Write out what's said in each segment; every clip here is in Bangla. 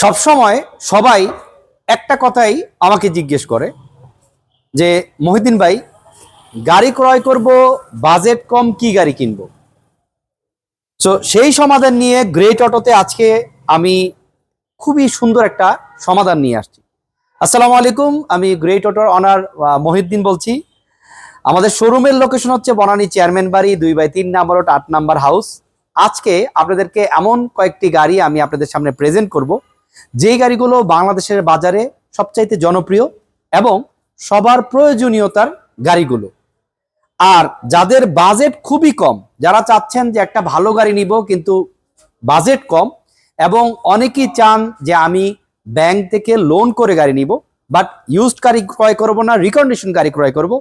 সবসময় সবাই একটা কথাই আমাকে জিজ্ঞেস করে, যে মহিদিন ভাই, গাড়ি ক্রয় করব, বাজেট কম, কি গাড়ি কিনবো? তো সেই সমাধান নিয়ে গ্রেট অটোতে আজকে আমি খুবই সুন্দর একটা সমাধান নিয়ে আসছি। আসসালামু আলাইকুম, আমি গ্রেট অটোর অনার মহিউদ্দিন বলছি। আমাদের শোরুমের লোকেশন হচ্ছে বনানী চেয়ারম্যান বাড়ি, দুই বাই তিন নাম্বার আট নাম্বার হাউস আজকে আপনাদেরকে এমন কয়েকটি গাড়ি আমি আপনাদের সামনে প্রেজেন্ট করব। যেই গাড়িগুলো বাংলাদেশের বাজারে সবচাইতে জনপ্রিয় এবং সবার প্রয়োজনীয়তার গাড়িগুলো। আর যাদের বাজেট খুবই কম, যারা চাচ্ছেন যে একটা ভালো গাড়ি নিব কিন্তু বাজেট কম এবং অনেকেই চান যে আমি ব্যাংক থেকে লোন করে গাড়ি নিব বাট ইউজড গাড়ি ক্রয় করব না রিকন্ডিশন গাড়ি ক্রয় করব,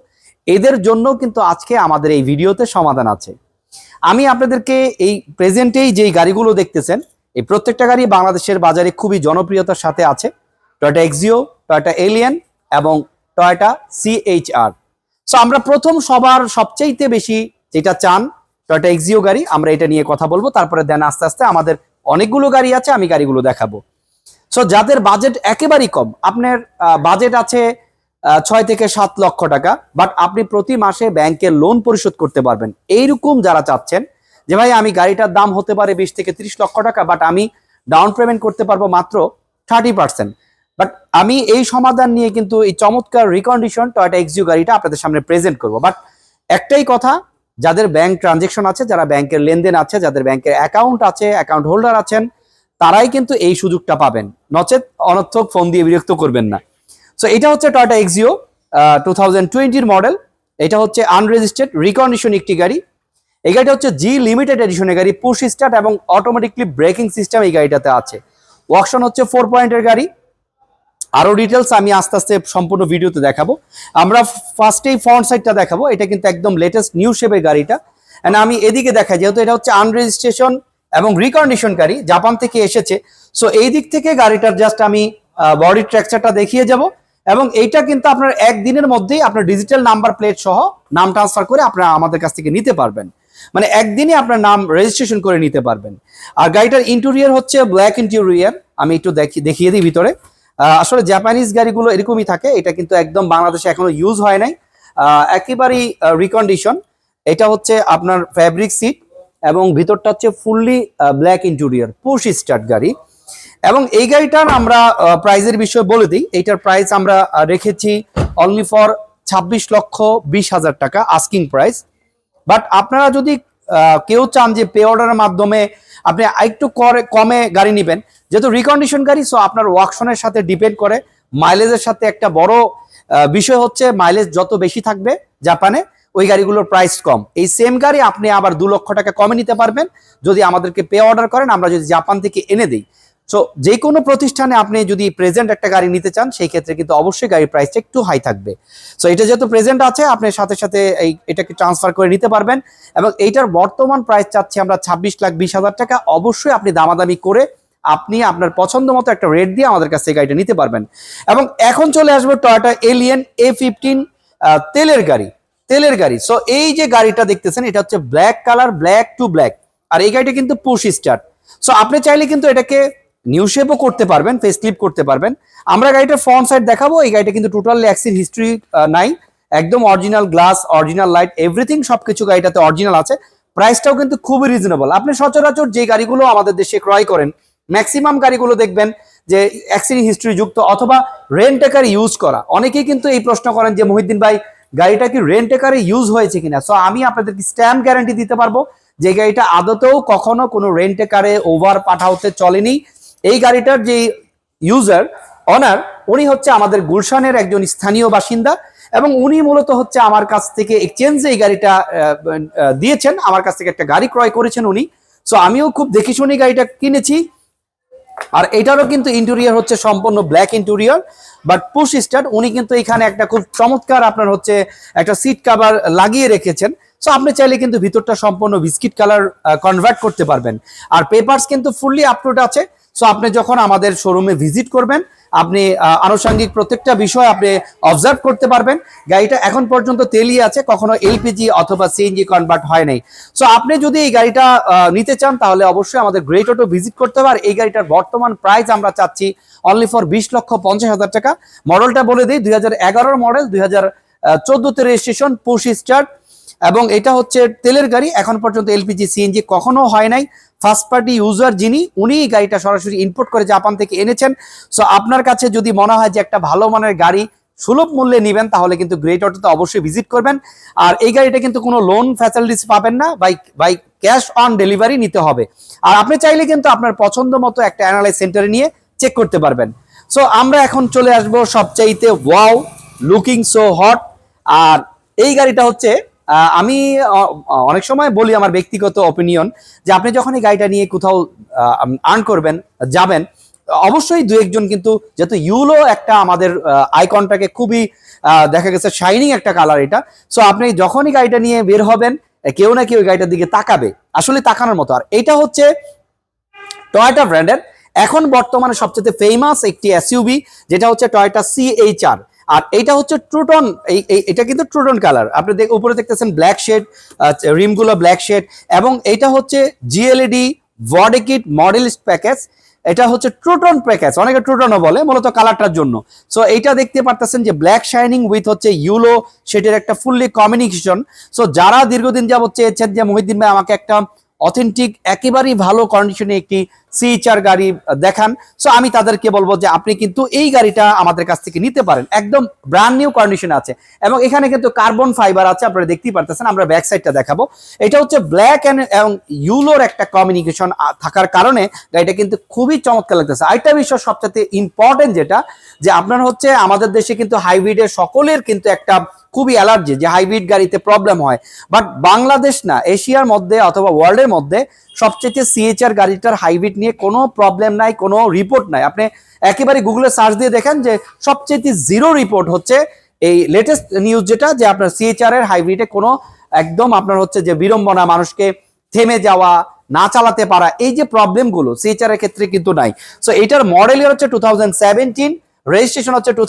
এদের জন্য কিন্তু আজকে আমাদের এই ভিডিওতে সমাধান আছে। আমি আপনাদেরকে এই প্রেজেন্টেই যেই গাড়িগুলো দেখতেছেন, এই প্রত্যেকটা গাড়ি বাংলাদেশের বাজারে খুবই জনপ্রিয়তার সাথে আছে। টয়টা এক্সিও টয়টা এলিয়ান এবং টয়টা সিএইচআর সো আমরা প্রথম সবার সবচাইতে বেশি যেটা চান টয়টা এক্সিও গাড়ি, আমরা এটা নিয়ে কথা বলব। তারপরে দেন আস্তে আস্তে আমাদের অনেকগুলো গাড়ি আছে, আমি গাড়িগুলো দেখাবো। সো যাদের বাজেট একেবারেই কম, আপনার বাজেট আছে ছয় থেকে সাত লক্ষ টাকা। বাট আপনি প্রতি মাসে ব্যাংকে লোন পরিশোধ করতে পারবেন। এইরকম যারা চাচ্ছেন যে, ভাই, আমি গাড়িটার দাম হতে পারে বিশ থেকে ত্রিশ লক্ষ টাকা বাট আমি ডাউন পেমেন্ট করতে পারব মাত্র থার্টি পার্সেন্ট বাট আমি এই সমাধান নিয়ে কিন্তু এই চমৎকার রিকন্ডিশন টয়টা এক্সিউ গাড়িটা আপনাদের সামনে প্রেজেন্ট করব। বাট একটাই কথা, যাদের ব্যাংক ট্রানজেকশন আছে, যারা ব্যাংকের লেনদেন আছে, যাদের ব্যাংকের অ্যাকাউন্ট আছে অ্যাকাউন্ট হোল্ডার আছেন, তারাই কিন্তু এই সুযোগটা পাবেন। নচেত অনর্থক ফোন দিয়ে বিরক্ত করবেন না। সো এটা হচ্ছে টয়টা এক্সিও টু থাউজেন্ড টোয়েন্টির মডেল এটা হচ্ছে আনরেজিস্টার্ড রিকন্ডিশন একটি গাড়ি। এই গাড়িটা হচ্ছে জি লিমিটেড এডিশনের গাড়ি পুশ স্টার্ট এবং অটোমেটিকলি ব্রেকিং সিস্টেম এই গাড়িটাতে আছে। ওয়াকশন হচ্ছে ফোর পয়েন্টের গাড়ি। আরও ডিটেলস আমি আস্তে আস্তে সম্পূর্ণ ভিডিওতে দেখাবো। আমরা ফার্স্টেই ফ্রন্ট সাইডটা দেখাবো। এটা কিন্তু একদম লেটেস্ট নিউ শেপের গাড়িটা। And আমি এদিকে দেখাই, যেহেতু এটা হচ্ছে আনরেজিস্ট্রেশন এবং রিকন্ডিশন গাড়ি জাপান থেকে এসেছে। সো এই দিক থেকে গাড়িটার জাস্ট আমি বডি ট্র্যাকচারটা দেখিয়ে যাব। এবং এইটা কিন্তু আপনার একদিনের মধ্যেই আপনার ডিজিটাল নাম্বার প্লেট সহ নাম ট্রান্সফার করে আপনারা আমাদের কাছ থেকে নিতে পারবেন। মানে একদিনে আপনার নাম রেজিস্ট্রেশন করে নিতে পারবেন। আর গাড়িটার ইন্টেরিয়র হচ্ছে ব্ল্যাক ইন্টেরিয়র আমি একটু দেখি- দেখিয়ে দিই ভিতরে। আসলে জাপানিজ গাড়িগুলো এরকমই থাকে, এটা কিন্তু একদম বাংলাদেশে এখনও ইউজ হয় নাই। একেবারেই রিকন্ডিশন এটা হচ্ছে আপনার ফ্যাব্রিক সিট এবং ভিতরটা হচ্ছে fully black interior push start গাড়ি। এবং এই গাড়িটার আমরা প্রাইজের বিষয়ে বলে দিই। এইটার প্রাইস আমরা রেখেছি অনলি ফর ছাব্বিশ লক্ষ বিশ হাজার টাকা আস্কিং প্রাইস বাট আপনারা যদি কেউ চান যে পে অর্ডারের মাধ্যমে আপনি একটু করে, কমে গাড়ি নেবেন, যেহেতু রিকন্ডিশন গাড়ি সো আপনার ওয়াকশনের সাথে ডিপেন্ড করে। মাইলেজের সাথে একটা বড় বিষয় হচ্ছে মাইলেজ যত বেশি থাকবে জাপানে, ওই গাড়িগুলোর প্রাইস কম। এই সেম গাড়ি আপনি আবার দু লক্ষ টাকা কমে নিতে পারবেন। যদি আমাদেরকে পে অর্ডার করেন, আমরা যদি জাপান থেকে এনে দিই সো যে কোনো প্রতিষ্ঠানে আপনি যদি প্রেজেন্ট একটা গাড়ি নিতে চান, সেই ক্ষেত্রে কিন্তু অবশ্যই গাড়ির প্রাইসটা একটু হাই থাকবে। সো এটা যেহেতু প্রেজেন্ট আছে, আপনি সাথে সাথে এই, এটাকে ট্রান্সফার করে নিতে পারবেন এবং এইটার বর্তমান প্রাইস চাচ্ছি আমরা ছাব্বিশ লাখ বিশ হাজার টাকা। অবশ্যই আপনি দামাদামি করে আপনি আপনার পছন্দ মতো একটা রেট দিয়ে আমাদের কাছ থেকে গাড়িটা নিতে পারবেন। এবং এখন চলে আসবে টয়োটা এলিয়েন এ ফিফটিন তেলের গাড়ি তেলের গাড়ি। সো এই যে গাড়িটা দেখতেছেন, এটা হচ্ছে black colour black to black আর এই গাড়িটা কিন্তু পুশ স্টার্ট সো আপনি চাইলে কিন্তু এটাকে নিউ শেপও করতে পারবেন ফেস ক্লিপ করতে পারবেন। আমরা গাড়িটা ফ্রন্ট সাইড দেখাবো, এই গাড়িটা কিন্তু টোটালি অ্যাক্সিড হিস্ট্রি নাই। একদম original glass original light everything সবকিছু গাড়িটাতে অরিজিনাল আছে। প্রাইসটাও কিন্তু খুবই রিজনেবল আপনি সচরাচর যে গাড়িগুলো আমাদের দেশে ক্রয় করেন ম্যাক্সিমাম গাড়িগুলো দেখবেন যে অ্যাক্সিডেন্ট হিস্ট্রি যুক্ত অথবা রেন্টেকার ইউজ করা। অনেকেই কিন্তু এই প্রশ্ন করেন যে, মহিদ্দিন ভাই, গাড়িটা কি রেন্টেকারে ইউজ হয়েছে কিনা? সো আমি আপনাদেরকে স্ট্যাম্প গ্যারান্টি দিতে পারব যে, গাড়িটা আদতেও কখনো কোনো রেন্টেকারে ওভার পাঠাতে চলেনি। এই গাড়িটার যে ইউজার অনার উনি হচ্ছে আমাদের গুলশানের একজন স্থানীয় বাসিন্দা এবং উনি মূলত হচ্ছে আমার কাছ থেকে এক্সচেঞ্জে এই গাড়িটা দিয়েছেন। আমার কাছ থেকে একটা গাড়ি ক্রয় করেছেন উনি। সো আমিও খুব দেখে শুনে গাড়িটা কিনেছি। আর এটারও কিন্তু ইন্টেরিয়র হচ্ছে সম্পূর্ণ black interior but push start উনি কিন্তু এখানে একটা খুব চমৎকার আপনার হচ্ছে একটা সিট কাভার লাগিয়ে রেখেছেন। সো আপনি চাইলে কিন্তু ভিতরটা সম্পূর্ণ বিস্কিট কালার কনভার্ট করতে পারবেন। আর পেপারস কিন্তু ফুললি আপলোড আছে। সো আপনি যখন আমাদের শোরুমে ভিজিট করবেন, আপনি আনুষঙ্গিক প্রত্যেকটা বিষয় আপনি অবজার্ভ করতে পারবেন। গাড়িটা এখন পর্যন্ত তেলই আছে, কখনো এলপিজি অথবা সিএনজি কনভার্ট হয় নাই। সো আপনি যদি এই গাড়িটা নিতে চান, তাহলে অবশ্যই আমাদের গ্রেট অটো ভিজিট করতে পার এই গাড়িটার বর্তমান প্রাইস আমরা চাচ্ছি অনলি ফর বিশ লক্ষ পঞ্চাশ হাজার টাকা। মডেলটা বলে দিই, দুই হাজার মডেল দুই হাজার চোদ্দতে রেজিস্ট্রেশন পুশ স্টার্ট এবং এটা হচ্ছে তেলের গাড়ি, এখন পর্যন্ত এলপিজি সিএনজি কখনো হয় নাই। ফার্স্ট পার্টি ইউজার যিনি উনি গাড়িটা সরাসরি ইম্পোর্ট করে জাপান থেকে এনেছেন। সো আপনার কাছে যদি মনে হয় যে একটা ভালো মানের গাড়ি সুলভ মূল্যে নেবেন, তাহলে কিন্তু গ্রেট অটোতে অবশ্যই ভিজিট করবেন। আর এই গাড়িটা কিন্তু কোনো লোন ফ্যাসিলিটিস পাবেন না bye bye cash on delivery নিতে হবে। আর আপনি চাইলে কিন্তু আপনার পছন্দ মতো একটা অ্যানালাইজ সেন্টারে নিয়ে চেক করতে পারবেন। সো আমরা এখন চলে আসব সবচাইতে ওয়াও লুকিং সো হট আর এই গাড়িটা হচ্ছে আমি অনেক সময় বলি আমার ব্যক্তিগত অপিনিয়ন যে আপনি যখন এই গাড়িটা নিয়ে কোথাও আর্ন করবেন, যাবেন, অবশ্যই দু একজন কিন্তু, যেহেতু ইউলো একটা আমাদের আইকনটাকে খুবই দেখা গেছে শাইনিং একটা কালার এটা সো আপনি যখনই গাড়িটা নিয়ে বের হবেন কেউ না কেউ গাড়িটার দিকে তাকাবে, আসলে তাকানোর মতো। আর এটা হচ্ছে টয়োটা ব্র্যান্ডের এখন বর্তমানে সবচেয়ে ফেমাস একটি এসইউবি যেটা হচ্ছে টয়োটা সিএইচআর আর এটা হচ্ছে ট্রুটন এই এটা কিন্তু ট্রুটন কালার আপনি দেখ- উপরে দেখতেছেন ব্ল্যাক শেড রিমগুলো ব্ল্যাক শেড এবং এটা হচ্ছে G LED body kit model package এটা হচ্ছে ট্রুটন প্যাকেজ অনেকে ট্রুটনও বলে, মূলত কালারটার জন্য। সো এইটা দেখতে পারতেছেন যে ব্ল্যাক শাইনিং উইথ হচ্ছে ইউলো সেটার একটা ফুললি কমিউনিকেশন সো যারা দীর্ঘদিন যাবত চেয়েছেন যে, মহিদ্দিন ভাই, আমাকে একটা অথেন্টিক একেবারেই ভালো কন্ডিশনে একটি সিএইচআর গাড়ি দেখান। সো আমি তাদেরকে বলব যে আপনি কিন্তু এই গাড়িটা আমাদের কাছ থেকে নিতে পারেন। একদম ব্র্যান্ড নিউ কন্ডিশন আছে। এবং এখানে কিন্তু কার্বন ফাইবার আছে, আপনারা দেখতেই পারতেছেন, আমরা ব্যাক সাইডটা দেখাবো। এটা হচ্ছে ব্ল্যাক অ্যান্ড এবং ইউলোর একটা কমিউনিকেশন থাকার কারণে গাড়িটা কিন্তু খুবই চমৎকার লাগতেছে। আরেকটা বিষয় সবচেয়ে ইম্পর্টেন্ট যেটা, যে আপনার হচ্ছে আমাদের দেশে কিন্তু হাইব্রিডের সকলের কিন্তু একটা খুবই অ্যালার্জি যে হাইব্রিড গাড়িতে প্রবলেম হয়। বাট বাংলাদেশ না, এশিয়ার মধ্যে অথবা ওয়ার্ল্ডের মধ্যে সবচেয়ে সিএইচআর গাড়িটার হাইব্রিড নিয়ে কোনো প্রবলেম নাই, কোনো রিপোর্ট নাই। আপনি একেবারে গুগলে সার্চ দিয়ে দেখেন যে সবচেয়ে জিরো রিপোর্ট হচ্ছে এই লেটেস্ট নিউজ যেটা, যে আপনার সিএইচআর এর হাইব্রিডে কোনো একদম আপনার হচ্ছে যে বিড়ম্বনা, মানুষকে থেমে যাওয়া, না চালাতে পারা, এই যে প্রবলেমগুলো সিএচআর এর ক্ষেত্রে কিন্তু নাই। সো এটার মডেল হচ্ছে টু রেজিস্ট্রেশন হচ্ছে টু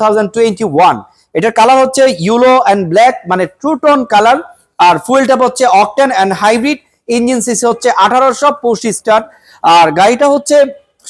এটার কালার হচ্ছে ইউলো অ্যান্ড ব্ল্যাক মানে ট্রু টোন কালার আর ফুয়েল ট্যাপ হচ্ছে octane and hybrid engine CC হচ্ছে আঠারোশো পঁচিশ স্টার আর গাড়িটা হচ্ছে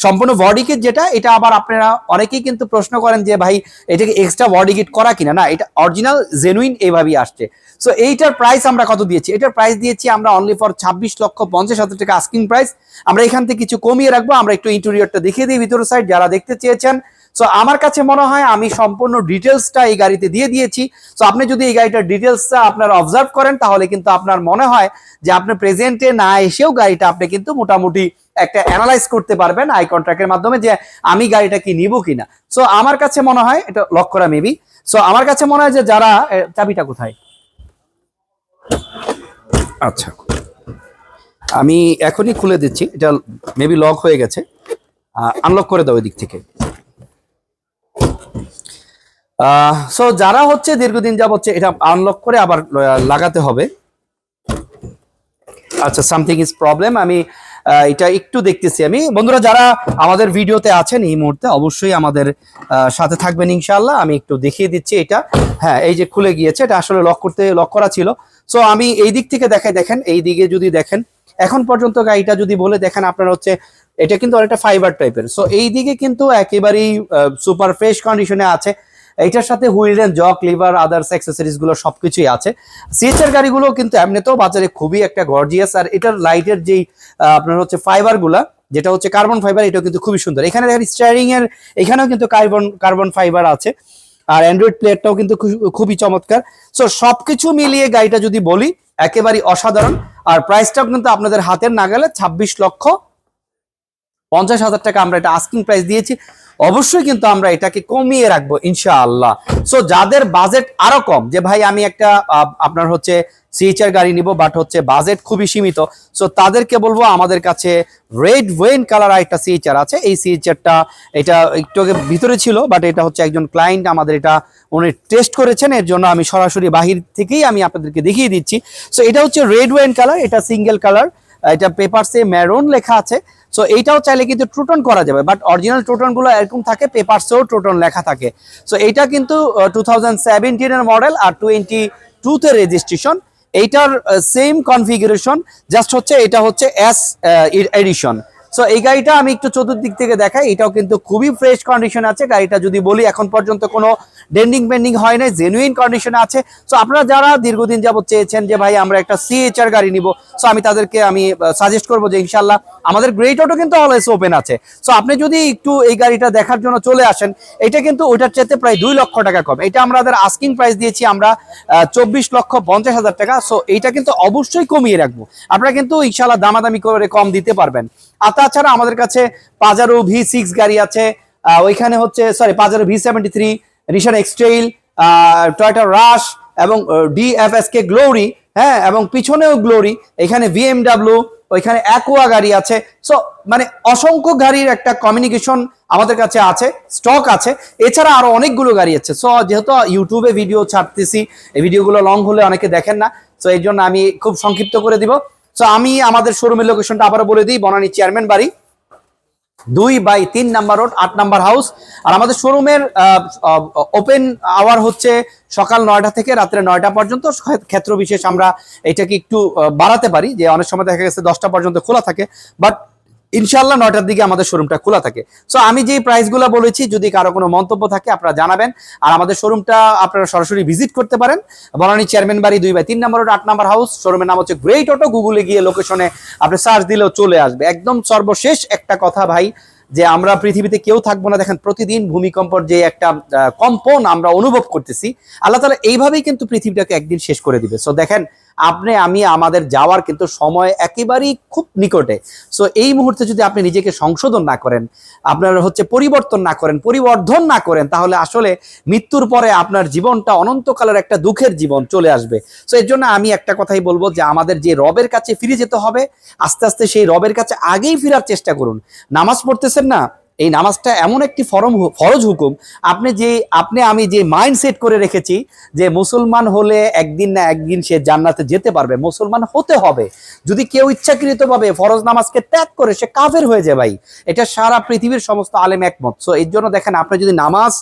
সম্পূর্ণ বডি কিট যেটা, এটা আবার আপনারা অনেকেই কিন্তু প্রশ্ন করেন যে ভাই এটাকে এক্সট্রা বডি কিট করা কিনা? না, এটা অরিজিনাল জেনুইন এইভাবেই আসছে। সো এইটার প্রাইস আমরা কত দিয়েছি? এটার প্রাইস দিয়েছি আমরা অনলি ফর ছাব্বিশ লক্ষ পঞ্চাশ হাজার টাকা আস্কিং প্রাইস আমরা এখান থেকে কিছু কমিয়ে রাখব, আমরা একটু ইন্টেরিয়রটা দেখিয়ে দিই ভিতরের সাইড যারা দেখতে চেয়েছেন সো আমার কাছে মনে হয় আমি সম্পূর্ণ ডিটেলসটা এই গাড়িতে দিয়ে দিয়েছি। সো আপনি যদি এই গাড়িটার ডিটেলসটা আপনার অবজার্ভ করেন, তাহলে কিন্তু আপনার মনে হয় যে আপনি প্রেজেন্টে না এসেও গাড়িটা আপনি কিন্তু মোটামুটি একটা অ্যানালাইজ করতে পারবেন আই কন্ট্রাক্টের মাধ্যমে যে আমি গাড়িটা কি নিব কিনা। সো আমার কাছে মনে হয়, এটা লক করা মেবি সো আমার কাছে মনে হয় যে যারা চাবিটা কোথায়? আচ্ছা। আমি এখনই খুলে দিচ্ছি। এটা মেবি লক হয়ে গেছে। আনলক করে দাও ওই দিক থেকে। সো যারা হচ্ছে দীর্ঘদিন যাব হচ্ছে এটা আনলক করে আবার লাগাতে হবে। আচ্ছা সামথিং ইজ প্রবলেম আমি এটা একটু দেখতেছি আমি। বন্ধুরা, যারা আমাদের ভিডিওতে আছেন এই মুহূর্তে, অবশ্যই আমাদের সাথে থাকবেন ইনশাআল্লাহ। আমি একটু দেখিয়ে দিচ্ছি এটা। হ্যাঁ এই যে খুলে গিয়েছে, এটা আসলে লক করতে লক করা ছিল। সো আমি এই দিক থেকে দেখাই, দেখেন, এই দিকে যদি দেখেন, এখন পর্যন্ত গাড়িটা যদি বলে দেখেন, আপনার হচ্ছে, এটা কিন্তু অনেকটা ফাইবার টাইপের সো এই দিকে কিন্তু একেবারেই সুপার ফ্রেশ কন্ডিশনে আছে। এইটার সাথে wheel and jack lever others অ্যাক্সেসরিজগুলো সবকিছুই আছে। সিএচআর গাড়িগুলো কিন্তু এমনিতেও বাজারে খুবই একটা গর্জিয়াস আর এটার লাইটের যেই আপনার হচ্ছে ফাইবারগুলা, যেটা হচ্ছে কার্বন ফাইবার এটাও কিন্তু খুবই সুন্দর। এখানে দেখেন স্টিয়ারিং এর, এখানেও কিন্তু কার্বন কার্বন ফাইবার আছে। আর অ্যান্ড্রয়েড প্লেটটাও কিন্তু খুবই চমৎকার। সো সবকিছু মিলিয়ে গাড়িটা যদি বলি একেবারেই অসাধারণ। আর প্রাইসটাও কিন্তু আপনাদের হাতের নাগালে ছাব্বিশ লক্ষ পঞ্চাশ হাজার টাকা আমরা এটা আস্কিং প্রাইস দিয়েছি। অবশ্যই কিন্তু আমরা এটাকে কমিয়ে রাখব, ইনশাআল্লাহ। সো যাদের বাজেট আরও কম, যে ভাই আমি একটা আপনার হচ্ছে সিএইচআর গাড়ি নিব বাট হচ্ছে বাজেট খুবই সীমিত সো তাদেরকে বলব আমাদের কাছে রেড ওয়েন কালার একটা সিএইচআর আছে। এই সিএইচআরটা এটা একটু ভিতরে ছিল বাট এটা হচ্ছে একজন ক্লায়েন্ট আমাদের এটা উনি টেস্ট করেছেন, এর জন্য আমি সরাসরি বাহির থেকেই আমি আপনাদেরকে দেখিয়ে দিচ্ছি। সো এটা হচ্ছে রেড ওয়েন কালার এটা সিঙ্গেল কালার এটা পেপারসে ম্যারুন লেখা আছে। সো এইটাও চাইলে কিন্তু ট্রুটন করা যাবে বাট অরিজিনাল ট্রুটনগুলো এরকম থাকে পেপারসেও ট্রুটন লেখা থাকে। সো এইটা কিন্তু টু থাউজেন্ড মডেল আর টোয়েন্টি টুতে রেজিস্ট্রেশন এইটার সেম কনফিগারেশন জাস্ট হচ্ছে এটা হচ্ছে এস এডিশন সো এই গাড়িটা আমি একটু চতুর্দিক থেকে দেখাই। এটাও কিন্তু খুবই ফ্রেশ কন্ডিশন আছে। গাড়িটা যদি বলি, এখন পর্যন্ত কোনো ডেন্ডিং পেন্ডিং হয় না জেনুইন কন্ডিশনে আছে। সো আপনারা যারা দীর্ঘদিন যাবত চেয়েছেন যে, ভাই, আমরা একটা সিএচআর গাড়ি নিব। সো আমি তাদেরকে আমি সাজেস্ট করব যে ইনশাল্লাহ আমাদের গ্রেট অটো কিন্তু অলওয়েজ ওপেন আছে। সো আপনি যদি একটু এই গাড়িটা দেখার জন্য চলে আসেন, এটা কিন্তু ওইটার চাইতে প্রায় দুই লক্ষ টাকা কম। এটা আমাদের আস্কিং প্রাইস দিয়েছি আমরা চব্বিশ লক্ষ পঞ্চাশ হাজার টাকা। সো এইটা কিন্তু অবশ্যই কমিয়ে রাখব। আপনারা কিন্তু ইনশাল্লাহ দামাদামি করে কম দিতে পারবেন। আর তাছাড়া আমাদের কাছে পাজারো ভি সিক্স গাড়ি আছে ওইখানে হচ্ছে sorry Pajero V seventy three Rishan X Trail Toyota Rush এবং ডিএফএস কে গ্লোরি হ্যাঁ এবং পিছনেও গ্লোরি এখানে ভিএমডাব্লিউ ওইখানে অ্যাকোয়া গাড়ি আছে। সো মানে অসংখ্য গাড়ির একটা কমিউনিকেশন আমাদের কাছে আছে স্টক আছে। এছাড়া আরও অনেকগুলো গাড়ি আছে। সো যেহেতু ইউটিউবে ভিডিও ছাড়তেছি, এই ভিডিওগুলো লং হলে অনেকে দেখেন না। সো এই জন্য আমি খুব সংক্ষিপ্ত করে দিব। সো আমি আমাদের শোরুমের লোকেশনটা আবারও বলে দিই, বনানী চেয়ারম্যান বাড়ি। দুই বাই তিন নাম্বার রোড আট নাম্বার হাউস আর আমাদের শোরুমের ওপেন আওয়ার হচ্ছে সকাল নয়টা থেকে রাত্রে নয়টা পর্যন্ত। ক্ষে- ক্ষেত্র বিশেষ আমরা এটাকে একটু বাড়াতে পারি, যে অনেক সময় দেখা গেছে দশটা পর্যন্ত খোলা থাকে। বাট ইনশাল্লাহ নয়টার দিকে আমাদের শোরুমটা খোলা থাকে। সো আমি যে প্রাইসগুলো বলেছি, যদি কারও কোনো মন্তব্য থাকে, আপনারা জানাবেন। আর আমাদের শোরুমটা আপনারা সরাসরি ভিজিট করতে পারেন। বনানী চেয়ারম্যান বাড়ি দুই বাই তিন নম্বর আট নম্বর হাউস। শোরুমের নাম হচ্ছে গ্রেট অটো। গুগলে গিয়ে লোকেশনে আপনি সার্চ দিলেও চলে আসবে। একদম সর্বশেষ একটা কথা ভাই, যে আমরা পৃথিবীতে কেউ থাকব না। দেখেন, প্রতিদিন ভূমিকম্পর যে একটা কম্পন আমরা অনুভব করতেছি, আল্লাহ তালা এইভাবেই কিন্তু পৃথিবীটাকে একদিন শেষ করে দিবে। সো দেখেন আপনি, আমি, আমাদের যাওয়ার কিন্তু সময় একেবারেই খুব নিকটে। সো এই মুহূর্তে যদি আপনি নিজেকে সংশোধন না করেন, আপনার হচ্ছে পরিবর্তন না করেন, পরিবর্ধন না করেন, তাহলে আসলে মৃত্যুর পরে আপনার জীবনটা অনন্তকালের একটা দুঃখের জীবন চলে আসবে। সো এর জন্য আমি একটা কথাই বলব যে, আমাদের যে রবের কাছে ফিরে যেতে হবে, আস্তে আস্তে সেই রবের কাছে আগেই ফেরার চেষ্টা করুন। নামাজ পড়তেছেন না এই নামাজটা এমন একটি ফরম ফরজ হুকুম। আপনি যে, আপনি আমি যে মাইন্ড সেট করে রেখেছি যে মুসলমান হলে একদিন না একদিন সে জান্নাতে যেতে পারবে। মুসলমান হতে হবে। যদি কেউ ইচ্ছাকৃতভাবে ফরজ নামাজকে ত্যাগ করে, সে কাফের হয়ে যায় ভাই। এটা সারা পৃথিবীর সমস্ত আলেম একমত। সো এর জন্য দেখেন, আপনি যদি নামাজ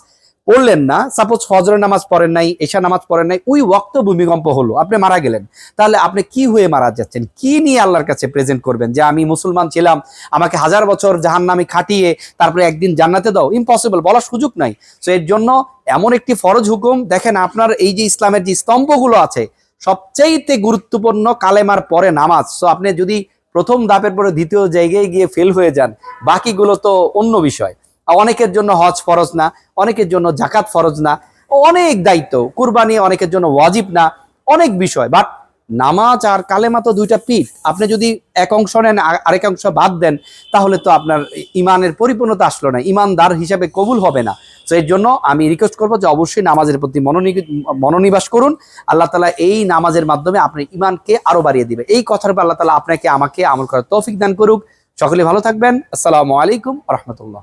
পড়লেন না সাপোজ ফজরের নামাজ পড়েন নাই এশা নামাজ পড়েন নাই, ওই ওয়াক্ত ভূমিকম্প হলো, আপনি মারা গেলেন। তাহলে আপনি কি হয়ে মারা যাচ্ছেন? কি নিয়ে আল্লাহর কাছে প্রেজেন্ট করবেন? যে আমি মুসলমান ছিলাম, আমাকে হাজার বছর জাহান্নামে খাটিয়ে তারপরে একদিন জান্নাতে দাও? ইম্পসিবল বলার সুযোগ নাই। সো এর জন্য এমন একটি ফরজ হুকুম, দেখেন আপনার এই যে ইসলামের যে স্তম্ভগুলো আছে, সবচাইতে গুরুত্বপূর্ণ কালেমার পরে নামাজ। সো আপনি যদি প্রথম ধাপের পরে দ্বিতীয় জায়গায় গিয়ে ফেল হয়ে যান, বাকিগুলো তো অন্য বিষয়। অনেকের জন্য হজ ফরজ না, অনেকের জন্য জাকাত ফরজ না, অনেক দায়িত্ব, কুরবানি অনেকের জন্য ওয়াজিব না, অনেক বিষয়। বাট নামাজ আর কালেমা তো দুইটা পিঠ। আপনি যদি এক অংশ নেন আর- আরেক অংশ বাদ দেন, তাহলে তো আপনার ইমানের পরিপূর্ণতা আসলো না, ইমানদার হিসাবে কবুল হবে না। তো এর জন্য আমি রিকোয়েস্ট করব যে অবশ্যই নামাজের প্রতি মনোনি মনোনিবাস করুন। আল্লাহ তালা এই নামাজের মাধ্যমে আপনার ইমানকে আরও বাড়িয়ে দিবে। এই কথার উপর আল্লাহ তালা আপনাকে আমাকে আমল করার তৌফিক দান করুক। সকলে ভালো থাকবেন। আসসালামু আলাইকুম রহমতুল্লাহ।